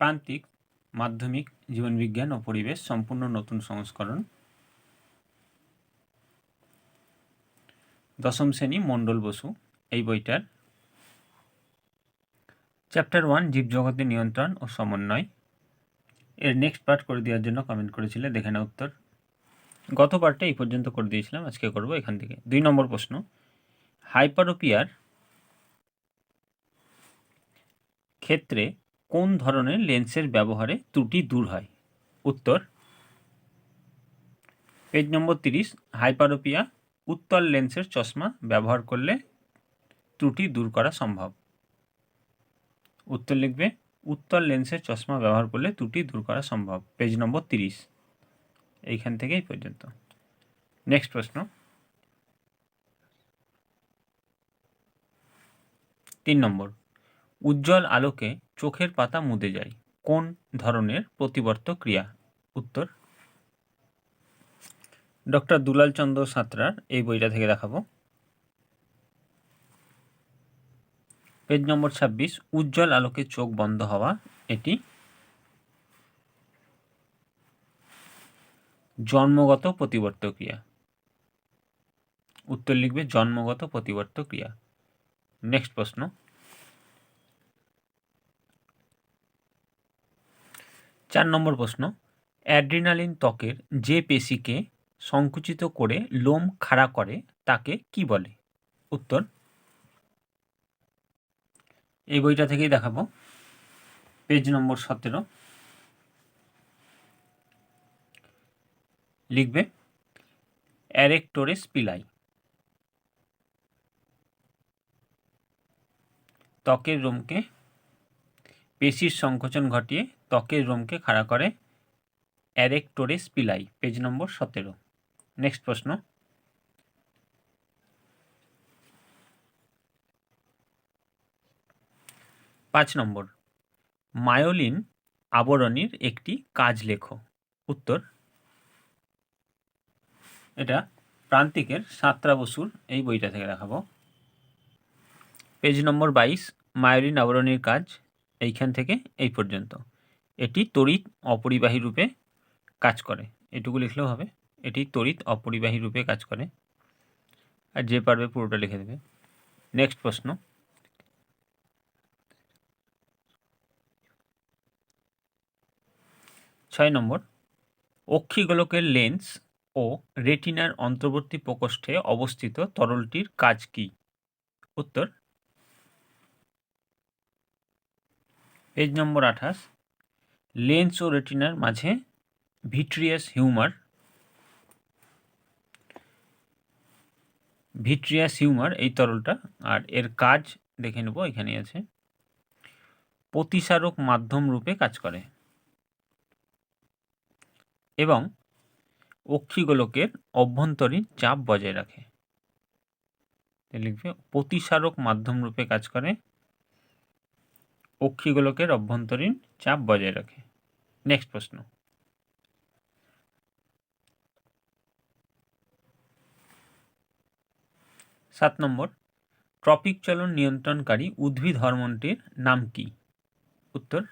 প্রান্তিক, মাধ্যমিক, জীবনবিজ্ঞান ও পরিবেশ সম্পূর্ণ নতুন সংস্করণ। দশম শ্রেণি, মণ্ডল বসু, এই বইটার। চ্যাপ্টার ওয়ান জীবজগতের নিয়ন্ত্রণ ও সমন্বয়। এর নেক্সট পার্ট করে দেওয়ার জন্য কমেন্ট করেছিলে, দেখে না উত্তর। গত পার্টে এই পর্যন্ত করে দিয়েছিলাম, আজকে করব এখান থেকে। দুই নম্বর প্রশ্ন, হাইপারোপিয়ার ক্ষেত্রে কোন ধরনের লেন্সের ব্যবহারে ত্রুটি দূর হয়? উত্তর, পেজ নম্বর তিরিশ, হাইপারোপিয়া, উত্তল লেন্সের চশমা ব্যবহার করলে ত্রুটি দূর করা সম্ভব। উত্তর লিখবে, উত্তল লেন্সের চশমা ব্যবহার করলে ত্রুটি দূর করা সম্ভব। পেজ নম্বর তিরিশ, এইখান থেকে এই পর্যন্ত। নেক্সট প্রশ্ন। তিন নম্বর, উজ্জ্বল আলোকে চোখের পাতা মুদে যায়। কোন ধরনের প্রতিবর্ত ক্রিয়া? উত্তর। ডক্টর দুলাল চন্দ্র সাঁতরার এই বইটা থেকে দেখাবো। পেজ নম্বর ছাব্বিশ, উজ্জ্বল আলোকে চোখ বন্ধ হওয়া, এটি জন্মগত প্রতিবর্ত ক্রিয়া। উত্তর লিখবে, জন্মগত প্রতিবর্ত ক্রিয়া। নেক্সট প্রশ্ন। চার নম্বর প্রশ্ন, অ্যাড্রিনালিন ত্বকের যে পেশিকে সংকুচিত করে লোম খাড়া করে তাকে কি বলে? উত্তর, এই বইটা থেকেই দেখাবো। পেজ নম্বর সতেরো। লিখবে, অ্যারেক্টোরেস পিলাই। ত্বকের রোমকে পেশির সংকোচন ঘটিয়ে ত্বকের রোমকে খাড়া করে অ্যারেক্টোরেস পিলাই, পেজ নম্বর সতেরো। নেক্সট প্রশ্ন। পাঁচ নম্বর। মায়োলিন আবরণীর একটি কাজ লেখো। উত্তর। এটা প্রান্তিকের সাতরা বসুর এই বইটা থেকে দেখাবো। পেজ নম্বর বাইশ, মায়োলিন আবরণীর কাজ এইখান থেকে এই পর্যন্ত। এটি তড়িৎ অপরিবাহী রূপে কাজ করে। এটুকু লিখলেও হবে। এটি তড়িৎ অপরিবাহী রূপে কাজ করে। আর যে পারবে পুরোটা লিখে দেবে। নেক্সট প্রশ্ন। ছয় নম্বর। অক্ষিগোলকের লেন্স ও রেটিনার অন্তর্বর্তী প্রকোষ্ঠে অবস্থিত তরলটির কাজ কি? উত্তর। পেজ নম্বর আঠাশ। লেন্স ও রেটিনার মাঝে ভিট্রিয়াস হিউমার ভিট্রিয়াস হিউমার এই তরলটা, আর এর কাজ দেখে নেব এখানে আছে। প্রতিসারক মাধ্যম রূপে কাজ করে। এবং অক্ষিগোলকের অভ্যন্তরীণ চাপ বজায় রাখে। লিখবে, প্রতিসারক মাধ্যম রূপে কাজ করে অক্ষিগোলকের অভ্যন্তরীণ চাপ বজায় রাখে। নেক্সট প্রশ্ন। সাত নম্বর, ট্রপিক চলন নিয়ন্ত্রণকারী উদ্ভিদ হরমোনটির নাম কি? উত্তর,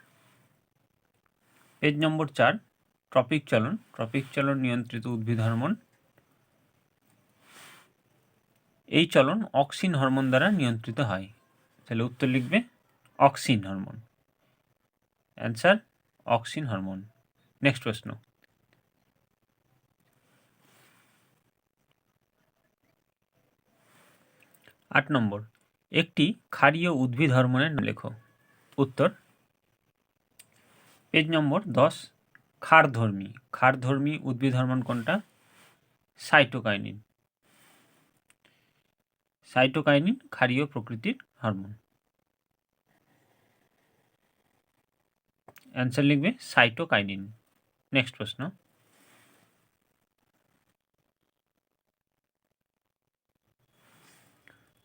পেজ নম্বর চার, ট্রপিক চলন ট্রপিক চলন নিয়ন্ত্রিত উদ্ভিদ হরমোন। এই চলন অক্সিন হরমোন দ্বারা নিয়ন্ত্রিত হয়। তাহলে উত্তর লিখবে auxin hormone answer auxin hormone next প্রশ্ন. আট নম্বর, একটি ক্ষারীয় উদ্ভিদ হরমোনের লেখো। উত্তর, পেজ নম্বর দশ, ক্ষারধর্মী। ক্ষারধর্মী উদ্ভিদ হরমোন কোনটা? সাইটোকাইনিন সাইটোকাইনিন ক্ষারীয় প্রকৃতির হরমোন অ্যান্সার লিখবে সাইটোকাইনিন নেক্সট প্রশ্ন।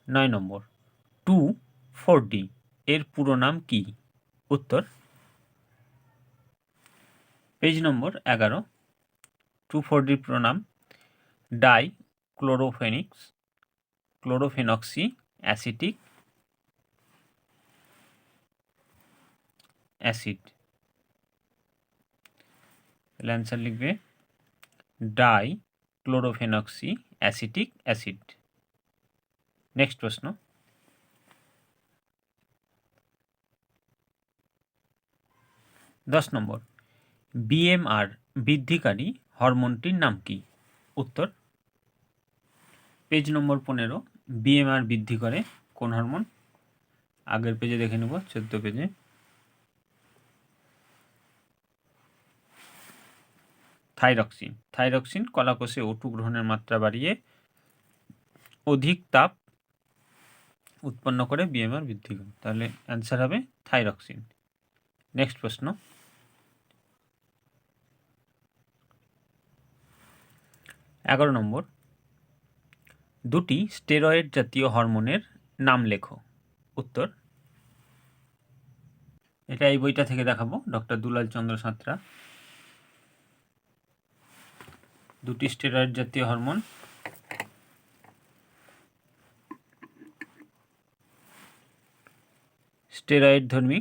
নয় নম্বর। টু ফোর ডি এর পুরো নাম কি? উত্তর। পেজ নম্বর এগারো। টু ফোর ডির পুরো নাম ডাই ক্লোরোফেনিক্স ক্লোরোফেনক্সি, অ্যাসিটিক, অ্যাসিড। তাহলে অ্যান্সার লিখবে die chlorophenoxy acetic acid next প্রশ্ন। দশ নম্বর বিএমআর বৃদ্ধিকারী হরমোনটির নাম কি? উত্তর পেজ নম্বর পনেরো বিএমআর বৃদ্ধি করে কোন হরমোন? আগের পেজে দেখে নেব, চোদ্দ পেজে থাইরক্সিন। থাইরক্সিন কলাকোষে ওটু গ্রহণের মাত্রা বাড়িয়ে অধিক তাপ উৎপন্ন করে বিএমআর বৃদ্ধি করে। তাহলে অ্যান্সার হবে থাইরক্সিন। নেক্সট প্রশ্ন। এগারো নম্বর। দুটি স্টেরয়েড জাতীয় হরমোনের নাম লেখো। উত্তর। এটা এই বইটা থেকে দেখাবো, ডক্টর দুলাল চন্দ্র সাঁতরা। দুটি স্টেরয়েড জাতীয় হরমোন। স্টেরয়েড ধর্মী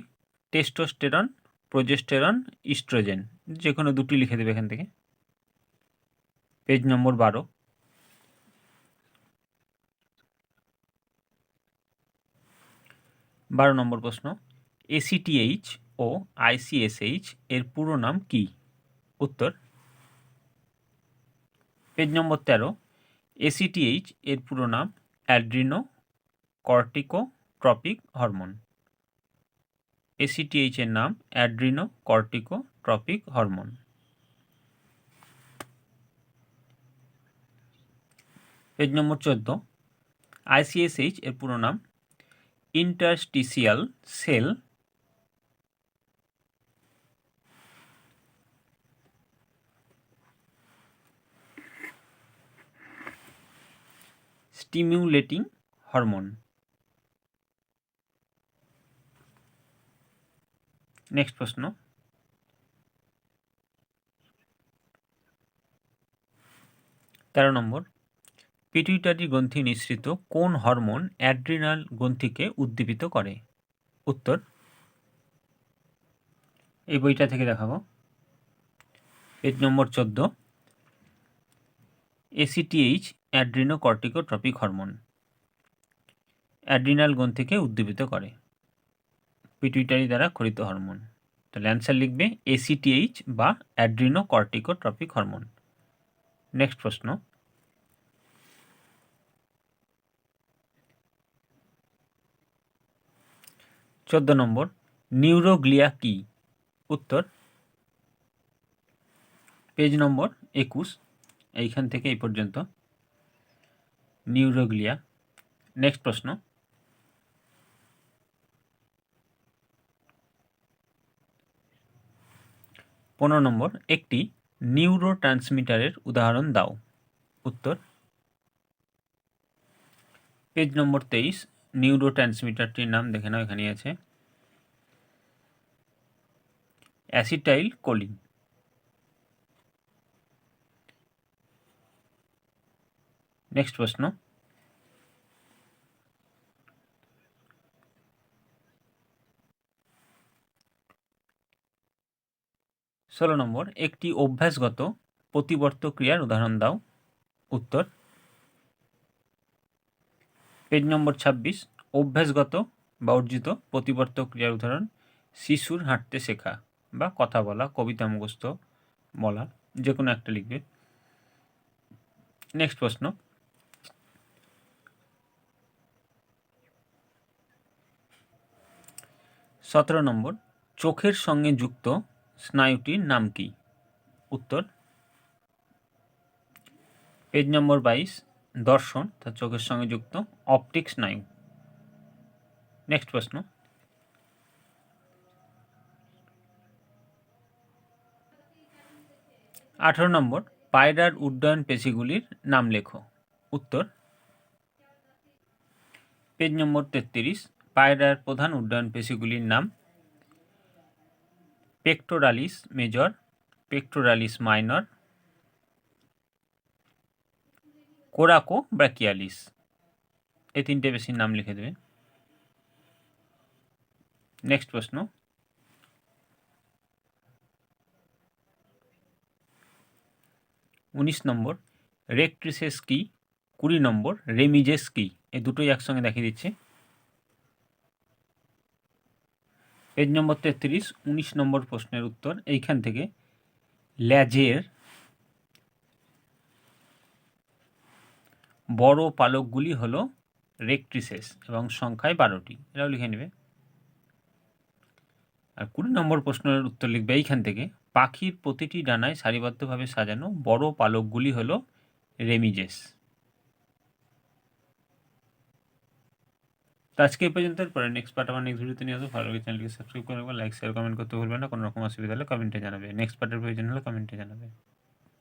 টেস্টোস্টেরন, প্রোজেস্টেরন, ইস্ট্রোজেন যে কোনো দুটি লিখে দেবে এখান থেকে। পেজ নম্বর বারো। বারো নম্বর প্রশ্ন এসিটিএইচ ও আইসিএসএইচ এর পুরো নাম কি? উত্তর পেজ নম্বর তেরো এসিটিএইচ এর পুরো নাম adrenocorticotropic hormone ACTH এর নাম adrenocorticotropic hormone. Page নম্বর চোদ্দ আইসিএসএইচ এর পুরো নাম interstitial cell stimulating hormone next প্রশ্ন. তেরো নম্বর পিটুইটারি গ্রন্থি নিঃসৃত কোন হরমোন অ্যাড্রিনাল গ্রন্থিকে উদ্দীপিত করে? উত্তর, এই বইটা থেকে দেখাবো। পেজ নম্বর চোদ্দ ACTH adrenocorticotropic hormone adrenal গ্রন্থিকে উদ্দীপিত করে। পিটুইটারি দ্বারা খরিত হরমোন তাহলে অ্যান্সার লিখবে এসিটিএইচ বা অ্যাড্রিনো কর্টিকোট্রপিক হরমোন নেক্সট প্রশ্ন। চোদ্দ নম্বর নিউরোগ্লিয়া কি? উত্তর। পেজ নম্বর, একুশ। এইখান থেকে এই পর্যন্ত। নিউরোগ্লিয়া। নেক্সট প্রশ্ন। পনেরো নম্বর, একটি নিউরো ট্রান্সমিটারের উদাহরণ দাও। উত্তর। পেজ নম্বর তেইশ নিউরো ট্রান্সমিটারটির নাম দেখে নাও এখানে আছে। Acetyl choline. নেক্সট প্রশ্ন। ষোলো নম্বর, একটি অভ্যাসগত প্রতিবর্ত ক্রিয়ার উদাহরণ দাও। উত্তর। পেজ নম্বর ছাব্বিশ, অভ্যাসগত বা অর্জিত প্রতিবর্ত ক্রিয়ার উদাহরণ, শিশুর হাঁটতে শেখা বা কথা বলা, কবিতা মুখস্থ বলা যে কোনো একটা লিখবে। নেক্সট প্রশ্ন। সতেরো নম্বর, চোখের সঙ্গে যুক্ত স্নায়ুটির নাম কি? উত্তর, পেজ নম্বর বাইশ, দর্শন, তার চোখের সঙ্গে যুক্ত অপটিক স্নায়ু। নেক্সট প্রশ্ন। আঠারো নম্বর, পায়রার উড্ডয়ন পেশিগুলির নাম লেখো। উত্তর, পেজ নম্বর তেত্রিশ পায়রার প্রধান উড্ডয়ন পেশিগুলির নাম pectoralis major, pectoralis minor, coracobrachialis. এই তিনটে পেশির নাম লিখে দেবে। নেক্সট প্রশ্ন। উনিশ নম্বর, রেকট্রিসেস কি? কুড়ি নম্বর, রেমিজেস কি? এই দুটোই একসঙ্গে দেখিয়ে দিচ্ছে। পেজ নম্বর তেত্রিশ, উনিশ নম্বর প্রশ্নের উত্তর। এইখান থেকে ল্যাজের বড় পালকগুলি হলো রেকট্রিসেস এবং সংখ্যায় বারোটি। এটাও লিখে নেবে। আর কুড়ি নম্বর প্রশ্নের উত্তর লিখবে এইখান থেকে। পাখির প্রতিটি ডানায় সারিবদ্ধভাবে সাজানো বড় পালকগুলি হলো রেমিজেস। তো আজকে এই পর্যন্ত পরে নেক্সট পার্ট আমার নেক্সট ভিডিওতে নিয়ে আসব। ভালো লাগে চ্যানেলকে সাবস্ক্রাইব করে লাইক শেয়ার কমেন্ট করতে ভুলবেন না। কোনো রকম অসুবিধা হলে কমেন্টে জানাবে। নেক্সট পার্টের প্রয়োজন হলে কমেন্টে জানাবে।